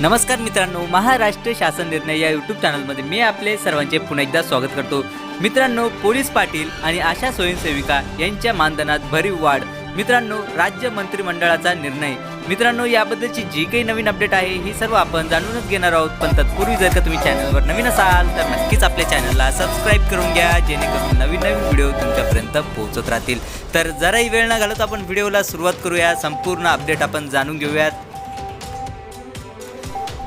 नमस्कार मित्रांनो महाराष्ट्र शासन निर्णय या यूट्यूब चॅनलमध्ये मी आपले सर्वांचे पुन्हा एकदा स्वागत करतो. मित्रांनो पोलीस पाटील आणि आशा स्वयंसेविका यांच्या मानधनात भरीव वाढ. मित्रांनो राज्य मंत्रिमंडळाचा निर्णय. मित्रांनो याबद्दलची जी काही नवीन अपडेट आहे ही सर्व आपण जाणूनच घेणार आहोत. पण तत्पूर्वी जर का तुम्ही चॅनलवर नवीन असाल तर नक्कीच आपल्या चॅनलला सबस्क्राईब करून घ्या जेणेकरून नवीन नवीन व्हिडिओ तुमच्यापर्यंत पोहोचत राहतील. तर जराही वेळ न घालत आपण व्हिडिओला सुरुवात करूया. संपूर्ण अपडेट आपण जाणून घेऊयात.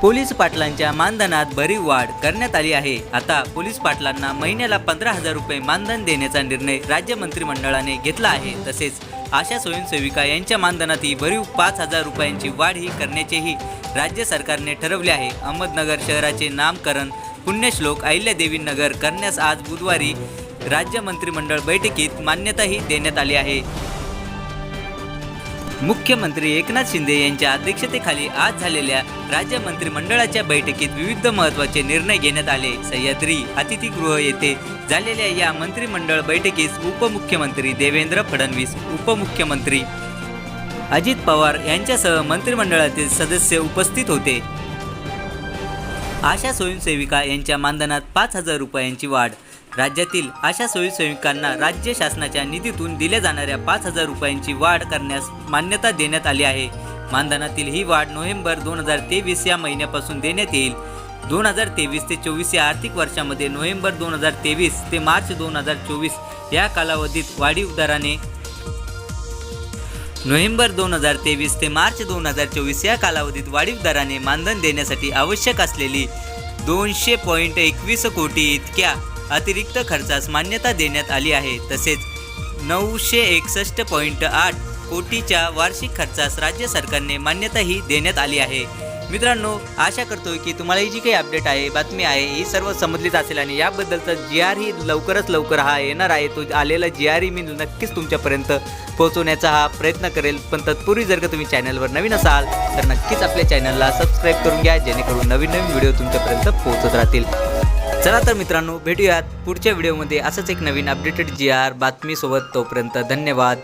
पोलीस पाटलांच्या मानधनात भरीव वाढ करण्यात आली आहे. आता पोलीस पाटलांना महिन्याला पंधरा हजार रुपये मानधन देण्याचा निर्णय राज्य मंत्रिमंडळाने घेतला आहे. तसेच आशा स्वयंसेविका यांच्या मानधनातही भरीव पाच हजार रुपयांची वाढ ही करण्याचेही राज्य सरकारने ठरवले आहे. अहमदनगर शहराचे नामकरण पुण्यश्लोक अहिल्यादेवी नगर करण्यास आज बुधवारी राज्य मंत्रिमंडळ बैठकीत मान्यताही देण्यात आली आहे. मुख्यमंत्री एकनाथ शिंदे यांच्या अध्यक्षतेखाली आज झालेल्या राज्य मंत्रिमंडळाच्या बैठकीत विविध महत्त्वाचे निर्णय घेण्यात आले. सह्याद्री अतिथीगृह येथे झालेल्या या मंत्रिमंडळ बैठकीस उपमुख्यमंत्री देवेंद्र फडणवीस उपमुख्यमंत्री अजित पवार यांच्यासह मंत्रिमंडळातील सदस्य उपस्थित होते. आशा स्वयंसेविका यांच्या मानधनात पाच हजार रुपयांची वाढ राज्यातील अशा स्वयंसेविकांना राज्य शासनाच्या निधीतून दिल्या जाणाऱ्या पाच हजार रुपयांची वाढ करण्यास मान्यता देण्यात आली आहे. मानधनातील ही वाढ नोव्हेंबर दोन हजार तेवीस या महिन्यापासून देण्यात येईल. दोन हजार तेवीस ते चोवीस या आर्थिक वर्षामध्ये नोव्हेंबर दोन हजार तेवीस ते मार्च दोन हजार चोवीस या कालावधीत वाढीव दराने नोव्हेंबर दोन हजार तेवीस ते मार्च दोन हजार चोवीस या कालावधीत वाढीव दराने मानधन देण्यासाठी आवश्यक असलेली दोनशे पॉईंट एकवीस कोटी इतक्या अतिरिक्त खर्चास मान्यता देण्यात आली आहे. तसेच नऊशे एकसष्ट पॉईंट आठ कोटीच्या वार्षिक खर्चास राज्य सरकारने मान्यताही देण्यात आली आहे. मित्रांनो आशा करतोय की तुम्हाला ही जी काही अपडेट आहे बातमी आहे ही सर्व समजलीच असेल आणि याबद्दलचा जी आर ही लवकरच लवकर हा येणार आहे. तो आलेला जी आर ही मी नक्कीच तुमच्यापर्यंत पोहोचवण्याचा हा प्रयत्न करेल. पण तत्पूर्वी जर का तुम्ही चॅनलवर नवीन असाल तर नक्कीच आपल्या चॅनलला सबस्क्राईब करून घ्या जेणेकरून नवीन नवीन व्हिडिओ तुमच्यापर्यंत पोहोचत राहतील. चला तर मित्रांनो भेटूयात पुढच्या व्हिडिओमध्ये. असंच एक नवीन अपडेटेड जी आर बातमीसोबत तोपर्यंत धन्यवाद.